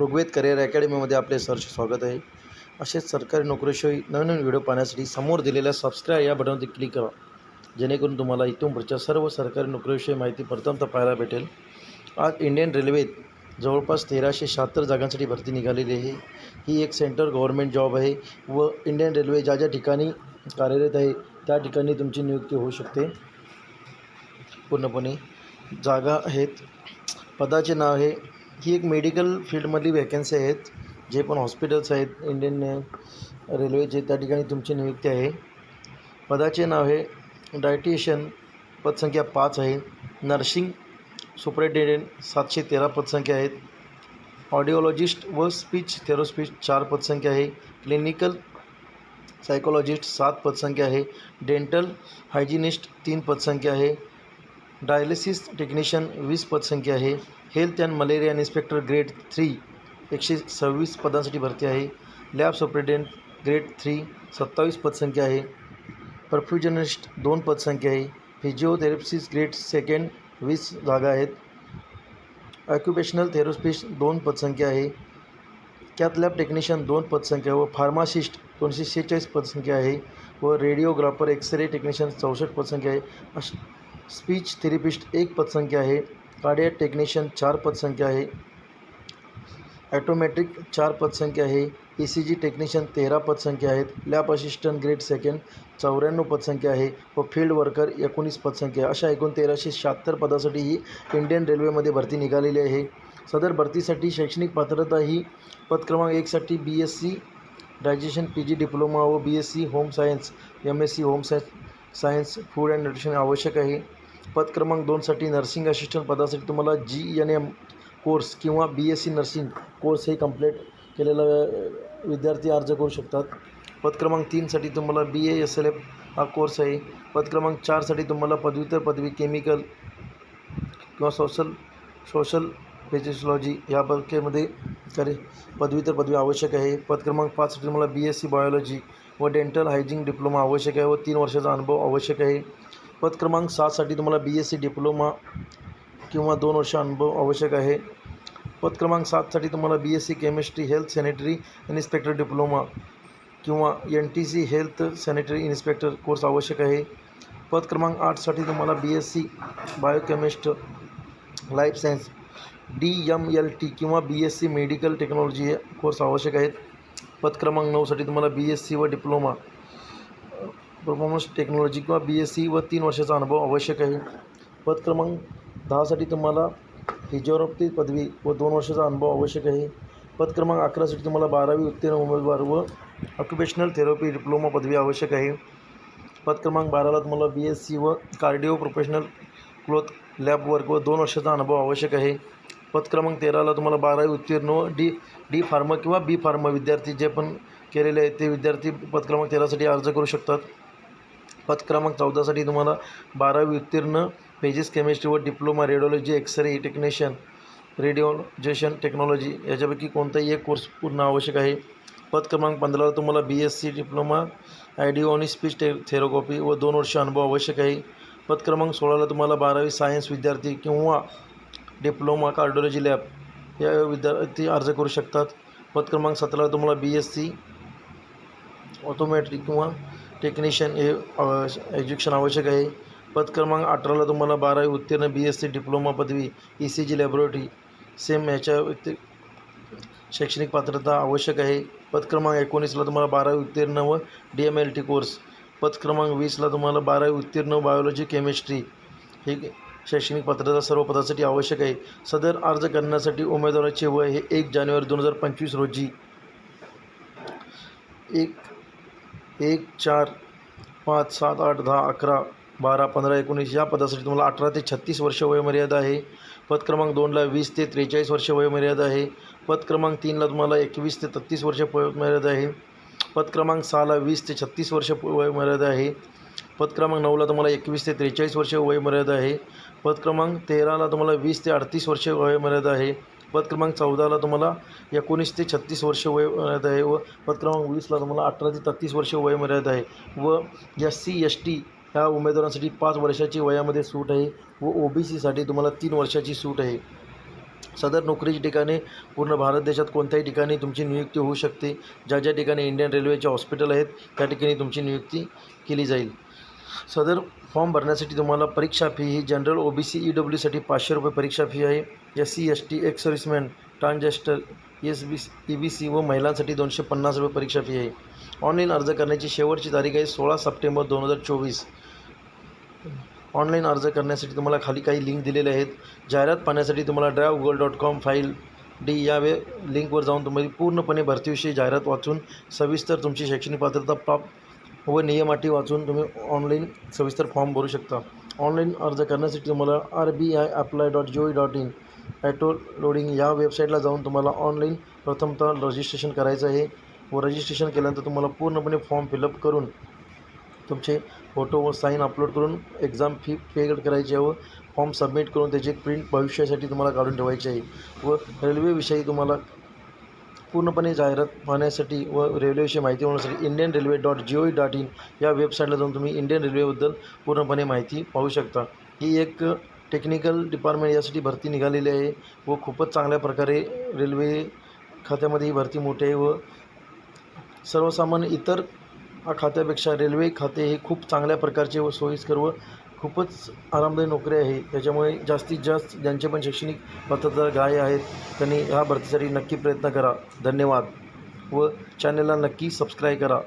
Rigveda career अकॅडमीमध्ये आपले सरचे स्वागत आहे. असेच सरकारी नोकरीशिवाय नवीन व्हिडिओ पाहण्यासाठी समोर दिलेल्या सबस्क्राईब या बटनवरती क्लिक करा. जेणेकरून तुम्हाला इथून पुढच्या सर्व सरकारी नोकरीविषयी माहिती प्रथमतः पाहायला भेटेल. आज इंडियन रेल्वेत जवळपास तेराशे शहात्तर जागांसाठी भरती निघालेली आहे. ही एक सेंट्रल गव्हर्मेंट जॉब आहे व इंडियन रेल्वे ज्या ज्या ठिकाणी कार्यरत आहे त्या ठिकाणी तुमची नियुक्ती होऊ शकते. पूर्णपणे जागा आहेत. पदाचे नाव आहे ही एक मेडिकल फील्डमधली वॅकन्सी आहेत जे पण हॉस्पिटल्स आहेत इंडियन रेल्वेचे uh, त्या ठिकाणी तुमची नियुक्ती आहे. पदाचे नाव आहे डायटिशियन पदसंख्या पाच आहे. नर्सिंग सुपरिटेंडेंट सातशे तेरा पदसंख्या आहेत. ऑडिओलॉजिस्ट व स्पीच थेरोस्पीच चार पदसंख्या आहे. क्लिनिकल सायकोलॉजिस्ट सात पदसंख्या आहे. डेंटल हायजिनिस्ट तीन पदसंख्या आहे. डायलिसिस टेक्निशियन वीस पदसंख्या आहे. Health and malaria inspector grade three एकशे सव्वीस पदांसाठी भरती आहे. लॅब सुप्रिटेंडेंट ग्रेड थ्री सत्तावीस पदसंख्या आहे. परफ्युजनिस्ट दोन पदसंख्या आहे. फिजिओथेरपिस्ट ग्रेड सेकंड वीस जागा आहेत. ऑक्युपेशनल थेरोपिस्ट दोन पदसंख्या आहे. कॅथ लॅब टेक्निशियन दोन पदसंख्या व फार्मासिस्ट दोनशे शेहेचाळीस पदसंख्या आहे व रेडिओग्राफर एक्सरे टेक्निशियन चौसष्ट पदसंख्या आहे. स्पीच थेरपिस्ट एक पदसंख्या आहे. कार्डिया टेक्निशियन चार पदसंख्या आहे. ॲटोमॅट्रिक चार पदसंख्या आहे. ई सी जी टेक्निशियन तेरा पदसंख्या आहेत. लॅब असिस्टंट ग्रेड सेकंड चौऱ्याण्णव पदसंख्या आहे व फील्ड वर्कर एकोणीस पदसंख्या अशा एकूण तेराशे शहात्तर पदासाठी ही इंडियन रेल्वेमध्ये भरती निघालेली आहे. सदर भरतीसाठी शैक्षणिक पात्रता ही पद क्रमांक एकसाठी B S C graduation P G diploma व B S C home science M S C home science science food and nutrition आवश्यक आहे. पद क्रमांक दोनसाठी नर्सिंग असिस्टंट पदासाठी तुम्हाला जी एन एम कोर्स किंवा B S C nursing course हे कंप्लीट केलेला विद्यार्थी अर्ज करू शकतात. पद क्रमांक तीनसाठी तुम्हाला B A S L F हा कोर्स आहे. पद क्रमांक चारसाठी तुम्हाला पदव्युत्तर पदवी केमिकल किंवा सोशल सोशल फिजिओलॉजी या बकेमध्ये करे पदव्युत्तर पदवी आवश्यक आहे. पद क्रमांक पाचसाठी तुम्हाला बी एस सी बायोलॉजी व डेंटल हायजिंग डिप्लोमा आवश्यक आहे व तीन वर्षाचा अनुभव आवश्यक आहे. पद क्रमांक सातसाठी तुम्हाला बी एस सी डिप्लोमा किंवा दोन वर्ष अनुभव आवश्यक आहे. पद क्रमांक सातसाठी तुम्हाला B S C chemistry health sanitary inspector diploma किंवा N T C health sanitary inspector course आवश्यक आहे. पद क्रमांक आठसाठी तुम्हाला B S C biochemist life science D M L T किंवा B S C medical technology हे कोर्स आवश्यक आहेत. पद क्रमांक नऊसाठी तुम्हाला बी एस सी व डिप्लोमा परफॉर्मन्स टेक्नॉलॉजी किंवा बी एस सी व तीन वर्षाचा अनुभव आवश्यक आहे. पद क्रमांक दहासाठी तुम्हाला फिजिओथेरपी पदवी व दोन वर्षाचा अनुभव आवश्यक आहे. पद क्रमांक अकरासाठी तुम्हाला बारावी उत्तीर्ण उमेदवार व ऑक्युपेशनल थेरपी डिप्लोमा पदवी आवश्यक आहे. पद क्रमांक बाराला तुम्हाला बी एस सी व cardio professional cloth lab work व दोन वर्षाचा अनुभव आवश्यक आहे. पद क्रमांक तेराला तुम्हाला बारावी उत्तीर्ण व डी डी फार्म किंवा बी फार्म विद्यार्थी जे पण केलेले आहेत ते विद्यार्थी पद क्रमांक तेरासाठी अर्ज करू शकतात. पद क्रमांक चौदासाठी तुम्हाला बारावी उत्तीर्ण पेजेस केमिस्ट्री व diploma radiology x ray technician रेडिओजेशन technology याच्यापैकी कोणताही एक कोर्स पूर्ण आवश्यक आहे. पद क्रमांक पंधराला तुम्हाला B S C diploma audio आणि स्पीच टे थेरोकॉपी व दोन वर्ष अनुभव आवश्यक आहे. पद क्रमांक सोळाला तुम्हाला बारावी सायन्स विद्यार्थी किंवा डिप्लोमा कार्डिओलॉजी लॅब या विद्यार्थी अर्ज करू शकतात. पद क्रमांक सतराला तुम्हाला बी एस सी ऑटोमॅट्रिक किंवा टेक्निशियन हे एज्युकेशन आवश्यक आहे. पद क्रमांक अठराला तुम्हाला बारावी उत्तीर्ण बी एस सी डिप्लोमा पदवी E C G laboratory same ह्याच्या व्यक्ती शैक्षणिक पात्रता आवश्यक आहे. पद क्रमांक एकोणीसला तुम्हाला बारावी उत्तीर्ण व D M L T course पद क्रमांक वीसला तुम्हाला बारावी उत्तीर्ण बायोलॉजी केमिस्ट्री हे शैक्षणिक पात्रता सर्व पदासाठी आवश्यक आहे. सदर अर्ज करण्यासाठी उमेदवाराचे वय हे एक जानेवारी दोन हजार पंचवीस रोजी. एक एक चार पाच सात आठ दहा अकरा बारा पंधरा एकोणीस या पदासाठी तुम्हाला अठरा ते छत्तीस वर्ष वयोमर्यादा आहे. पद क्रमांक दोनला वीस ते त्रेचाळीस वर्ष वयोमर्यादा आहे. पद क्रमांक तीनला तुम्हाला एकवीस ते तत्तीस वर्ष वयोमर्यादा आहे. पद क्रमांक सहाला वीस ते छत्तीस वर्ष वयोमर्यादा आहे. पद क्रमांक नऊला तुम्हाला एकवीस ते त्रेचाळीस वर्ष वयोमर्यादा आहे. पद क्रमांक तेराला तुम्हाला वीस ते अडतीस वर्ष वयोमर्यादा आहे. पद क्रमांक चौदाला तुम्हाला एकोणीस ते छत्तीस वर्ष वयोमर्यादा आहे व पद क्रमांक वीसला तुम्हाला अठरा ते तेहत्तीस वर्ष वयोमर्यादा आहे व एस सी एस टी ह्या उमेदवारांसाठी पाच वर्षाची वयामध्ये सूट आहे व ओ बी सीसाठी तुम्हाला तीन वर्षाची सूट आहे. सदर नोकरीची ठिकाणे पूर्ण भारत देशात कोणत्याही ठिकाणी तुमची नियुक्ती होऊ शकते. ज्या ज्या ठिकाणी इंडियन रेल्वेचे हॉस्पिटल आहेत त्या ठिकाणी तुमची नियुक्ती केली जाईल. सदर फॉर्म भरण्यासाठी तुम्हाला परीक्षा फी ही general O B C E डब्ल्यूसाठी पाचशे रुपये परीक्षा फी आहे. S C S T ex serviceman ट्रान्झेस्टर S B E B C व महिलांसाठी दोनशे पन्नास रुपये परीक्षा फी आहे. ऑनलाईन अर्ज करण्याची शेवटची तारीख आहे सोळा सप्टेंबर दोन हजार चोवीस. ऑनलाईन अर्ज करण्यासाठी तुम्हाला खाली काही लिंक दिलेले आहेत. जाहिरात पाहण्यासाठी तुम्हाला drive Google dot com file D या वे लिंकवर जाऊन तुम्ही पूर्णपणे भरतीविषयी जाहिरात वाचून सविस्तर तुमची शैक्षणिक पात्रता प्राप्त व नियमाटी वाचून तुम्ही ऑनलाईन सविस्तर फॉर्म भरू शकता. ऑनलाईन अर्ज करण्यासाठी तुम्हाला R B I apply dot G O dot in auto loading या वेबसाईटला जाऊन तुम्हाला ऑनलाईन प्रथमतः रजिस्ट्रेशन करायचं आहे. व रजिस्ट्रेशन केल्यानंतर तुम्हाला पूर्णपणे फॉर्म फिलअप करून तुमचे फोटो व साईन अपलोड करून एक्झाम फी पेड करायची आहे व फॉर्म सबमिट करून त्याची प्रिंट भविष्यासाठी तुम्हाला काढून ठेवायची आहे. व रेल्वेविषयी तुम्हाला पूर्णपणे जाहिरात पाहण्यासाठी व रेल्वेविषयी माहिती मिळण्यासाठी Indian railway dot G O dot in या वेबसाईटला जाऊन तुम्ही इंडियन रेल्वेबद्दल पूर्णपणे माहिती पाहू शकता. ही एक टेक्निकल डिपार्टमेंट यासाठी भरती निघालेली आहे व खूपच चांगल्या प्रकारे रेल्वे खात्यामध्ये ही भरती मोठी आहे व सर्वसामान्य इतर खात्यापेक्षा रेल्वे खाते हे खूप चांगल्या प्रकारचे व सोयीस्कर व खूपच आरामदायी नोकरी आहे. त्याच्यामुळे जास्तीत जास्त ज्यांचे पण शैक्षणिक पात्रता गाय आहेत त्यांनी ह्या भरतीसाठी नक्की प्रयत्न करा. धन्यवाद. व चॅनलला नक्की सबस्क्राईब करा.